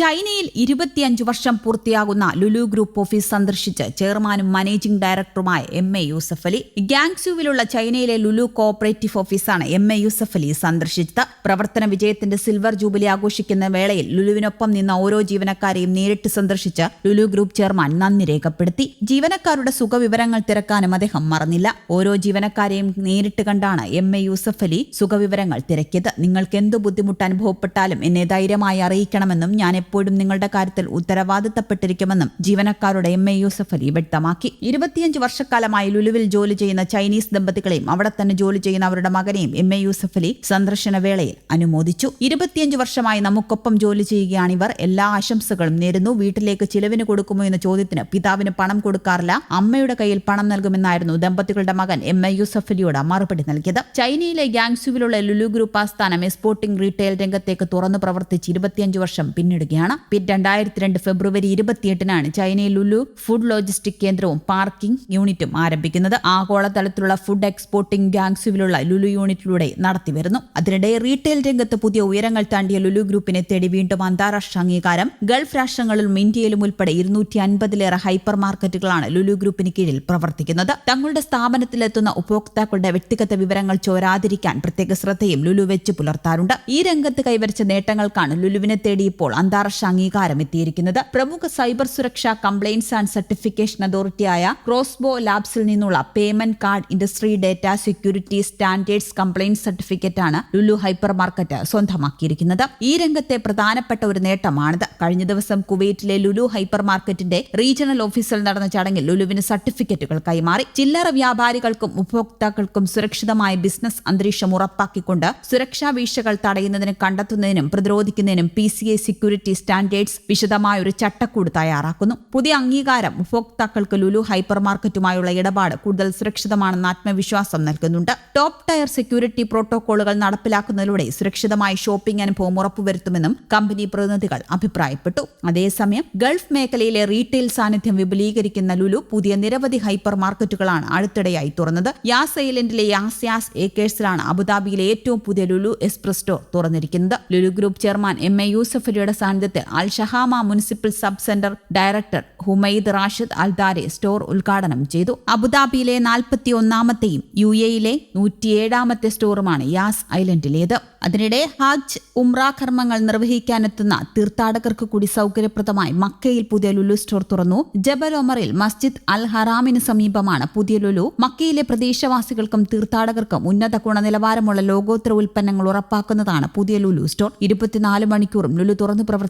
ചൈനയിൽ ഇരുപത്തിയഞ്ച് വർഷം പൂർത്തിയാകുന്ന ലുലു ഗ്രൂപ്പ് ഓഫീസ് സന്ദർശിച്ച് ചെയർമാനും മാനേജിംഗ് ഡയറക്ടറുമായ എം എ യൂസഫ് അലി ഗാങ്സുവിലുള്ള ചൈനയിലെ ലുലു കോഓപ്പറേറ്റീവ് ഓഫീസാണ് എം എ യൂസഫ് അലി സന്ദർശിച്ചത്. പ്രവർത്തന വിജയത്തിന്റെ സിൽവർ ജൂബിലി ആഘോഷിക്കുന്ന വേളയിൽ ലുലുവിനൊപ്പം നിന്ന ഓരോ ജീവനക്കാരെയും നേരിട്ട് സന്ദർശിച്ച് ലുലു ഗ്രൂപ്പ് ചെയർമാൻ നന്ദി രേഖപ്പെടുത്തി. ജീവനക്കാരുടെ സുഖവിവരങ്ങൾ തിരക്കാനും അദ്ദേഹം മറന്നില്ല. ഓരോ ജീവനക്കാരെയും നേരിട്ട് കണ്ടാണ് എം എ യൂസഫ് അലി സുഖവിവരങ്ങൾ തിരക്കിയത്. നിങ്ങൾക്ക് എന്ത് ബുദ്ധിമുട്ട് അനുഭവപ്പെട്ടാലും എന്നെ ധൈര്യമായി അറിയിക്കണമെന്നും ഞാൻ എപ്പോഴും നിങ്ങളുടെ കാര്യത്തിൽ ഉത്തരവാദിത്തപ്പെട്ടിരിക്കുമെന്നും ജീവനക്കാരുടെ എം എ യൂസഫ് അലി വ്യക്തമാക്കി. ഇരുപത്തിയഞ്ച് വർഷക്കാലമായി ലുലുവിൽ ജോലി ചെയ്യുന്ന ചൈനീസ് ദമ്പതികളെയും അവിടെ തന്നെ ജോലി ചെയ്യുന്ന അവരുടെ മകനെയും എം എ യൂസഫ് അലി സന്ദർശന വേളയിൽ അനുമോദിച്ചു. ഇരുപത്തിയഞ്ച് വർഷമായി നമുക്കൊപ്പം ജോലി ചെയ്യുകയാണ് ഇവർ. എല്ലാ ആശംസകളും നേരുന്നു. വീട്ടിലേക്ക് ചിലവിന് കൊടുക്കുമോ എന്ന ചോദ്യത്തിന് പിതാവിന് പണം കൊടുക്കാറില്ല. അമ്മയുടെ കയ്യിൽ പണം നൽകുമെന്നായിരുന്നു ദമ്പതികളുടെ മകൻ എം എ യൂസഫ് അലിയോട് മറുപടി നൽകിയത്. ചൈനയിലെ ഗാങ്സുവിലുള്ള ലുലു ഗ്രൂപ്പ് ആസ്ഥാനം എക്സ്പോർട്ടിംഗ് റീറ്റെയിൽ രംഗത്തേക്ക് തുറന്നു പ്രവർത്തിച്ച് ഇരുപത്തിയഞ്ച് വർഷം പിന്നിടുകയാണ്. പിറ്റ് രണ്ടായിരത്തി രണ്ട് ഫെബ്രുവരി ഇരുപത്തിയെട്ടിനാണ് ചൈനയിൽ ലുലു ഫുഡ് ലോജിസ്റ്റിക് കേന്ദ്രവും പാർക്കിംഗ് യൂണിറ്റും ആരംഭിക്കുന്നത്. ആഗോളതലത്തിലുള്ള ഫുഡ് എക്സ്പോർട്ടിംഗ് ഗാങ്സുവിലുള്ള ലുലു യൂണിറ്റിലൂടെ നടത്തിവരുന്നു അതിനിടെ റീറ്റെയിൽ രംഗത്ത് പുതിയ ഉയരങ്ങൾ താണ്ടിയ ലുലു ഗ്രൂപ്പിനെ തേടി വീണ്ടും അന്താരാഷ്ട്ര അംഗീകാരം. ഗൾഫ് രാഷ്ട്രങ്ങളിലും ഇന്ത്യയിലും ഉൾപ്പെടെ ഇരുന്നൂറ്റി അൻപതിലേറെ ഹൈപ്പർ മാർക്കറ്റുകളാണ് ലുലു ഗ്രൂപ്പിന് കീഴിൽ പ്രവർത്തിക്കുന്നത്. തങ്ങളുടെ സ്ഥാപനത്തിലെത്തുന്ന ഉപഭോക്താക്കളുടെ വ്യക്തിഗത വിവരങ്ങൾ ചോരാതിരിക്കാൻ പ്രത്യേക ശ്രദ്ധയും ലുലു വെച്ച് പുലർത്താറുണ്ട്. ഈ രംഗത്ത് കൈവരിച്ച നേട്ടങ്ങൾക്കാണ് ലുലുവിനെ തേടി ഇപ്പോൾ അന്താരാഷ്ട്ര അംഗീകാരം എത്തിയിരിക്കുന്നത്. പ്രമുഖ സൈബർ സുരക്ഷാ കംപ്ലയിൻസ് ആൻഡ് സർട്ടിഫിക്കേഷൻ അതോറിറ്റിയായ ക്രോസ്ബോ ലാബ്സിൽ നിന്നുള്ള payment card industry data security standards compliance certificate ആണ് ലുലു ഹൈപ്പർ മാർക്കറ്റ് സ്വന്തമാക്കിയിരിക്കുന്നത്. ഈ രംഗത്തെ പ്രധാനപ്പെട്ട ഒരു നേട്ടമാണിത്. കഴിഞ്ഞ ദിവസം കുവൈറ്റിലെ ലുലു ഹൈപ്പർ മാർക്കറ്റിന്റെ റീജിയണൽ ഓഫീസിൽ നടന്ന ചടങ്ങിൽ ലുലുവിന് സർട്ടിഫിക്കറ്റുകൾ കൈമാറി. ചില്ലറ വ്യാപാരികൾക്കും ഉപഭോക്താക്കൾക്കും സുരക്ഷിതമായ ബിസിനസ് അന്തരീക്ഷം ഉറപ്പാക്കിക്കൊണ്ട് സുരക്ഷാ വീഴ്ചകൾ തടയുന്നതിനും കണ്ടെത്തുന്നതിനും പ്രതിരോധിക്കുന്നതിനും P C I security standards വിശദമായ ഒരു ചട്ടക്കൂട് തയ്യാറാക്കുന്നു. പുതിയ അംഗീകാരം ഉപഭോക്താക്കൾക്ക് ലുലു ഹൈപ്പർ മാർക്കറ്റുമായുള്ള ഇടപാട് കൂടുതൽ സുരക്ഷിതമാണെന്ന് ആത്മവിശ്വാസം നൽകുന്നുണ്ട്. ടോപ്പ് ടയർ സെക്യൂരിറ്റി പ്രോട്ടോകോളുകൾ നടപ്പിലാക്കുന്നതിലൂടെ സുരക്ഷിതമായ ഷോപ്പിംഗ് അനുഭവം ഉറപ്പുവരുത്തുമെന്നും കമ്പനി പ്രതിനിധികൾ അഭിപ്രായപ്പെട്ടു. അതേസമയം ഗൾഫ് മേഖലയിലെ റീറ്റെയിൽ സാന്നിധ്യം വിപുലീകരിക്കുന്ന ലുലു പുതിയ നിരവധി ഹൈപ്പർ മാർക്കറ്റുകളാണ് അടുത്തിടെയായി തുറന്നത്. യാസ് ഐലൻഡിലെ യാസ് യാസ് ഏക്കേഴ്സിലാണ് അബുദാബിയിലെ ഏറ്റവും പുതിയ Lulu express store തുറന്നിരിക്കുന്നത്. Lulu group chairman M A Yusuf അലിയുടെ സാന്നിധ്യത്തിൽ Al Shahama municipal sub centre director Humaid Rashid Aldare store ഉദ്ഘാടനം ചെയ്തു. അബുദാബിയിലെ നാൽപ്പത്തി ഒന്നാമത്തെയും യു എയിലെ നൂറ്റിയേഴാമത്തെ സ്റ്റോറുമാണ് യാസ് ഐലൻഡിലേത്. അതിനിടെ ഹജ്ജ് ഉംറ കർമ്മങ്ങൾ നിർവഹിക്കാനെത്തുന്ന തീർത്ഥാടകർക്ക് കൂടി സൗകര്യപ്രദമായി മക്കയിൽ പുതിയ ലുലു സ്റ്റോർ തുറന്നു. ജബൽ ഒമറിൽ മസ്ജിദ് അൽ ഹറാമിന് സമീപമാണ് പുതിയ ലുലു. മക്കയിലെ പ്രദേശവാസികൾക്കും തീർത്ഥാടകർക്കും ഉന്നത ഗുണനിലവാരമുള്ള ലോകോത്തര ഉൽപ്പന്നങ്ങൾ ഉറപ്പാക്കുന്നതാണ് പുതിയ ലുലു സ്റ്റോർ. ഇരുപത്തിനാല് മണിക്കൂറും ലുലു തുറന്നു പ്രവർത്തിക്കും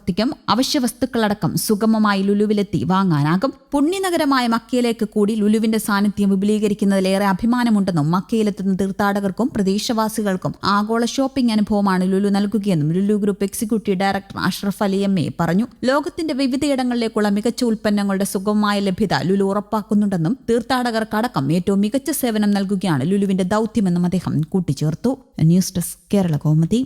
അവശ്യ വസ്തുക്കളടക്കം സുഗമമായി ലുലുവിലെത്തി വാങ്ങാനാകും. പുണ്യനഗരമായ മക്കയിലേക്ക് കൂടി ലുലുവിന്റെ സാന്നിധ്യം വിപുലീകരിക്കുന്നതിലേറെ അഭിമാനമുണ്ടെന്നും മക്കയിലെത്തുന്ന തീർത്ഥാടകർക്കും പ്രദേശവാസികൾക്കും ആഗോള ഷോപ്പിംഗ് അനുഭവമാണ് Lulu നൽകുകയെന്നും Lulu group executive director Ashraf Ali M A പറഞ്ഞു. ലോകത്തിന്റെ വിവിധയിടങ്ങളിലേക്കുള്ള മികച്ച ഉൽപ്പന്നങ്ങളുടെ സുഗമമായ ലഭ്യത ലുലു ഉറപ്പാക്കുന്നുണ്ടെന്നും തീർത്ഥാടകർക്കടക്കം ഏറ്റവും മികച്ച സേവനം നൽകുകയാണ് ലുലുവിന്റെ ദൌത്യമെന്നും അദ്ദേഹം കൂട്ടിച്ചേർത്തു. News desk Kerala Kaumudi.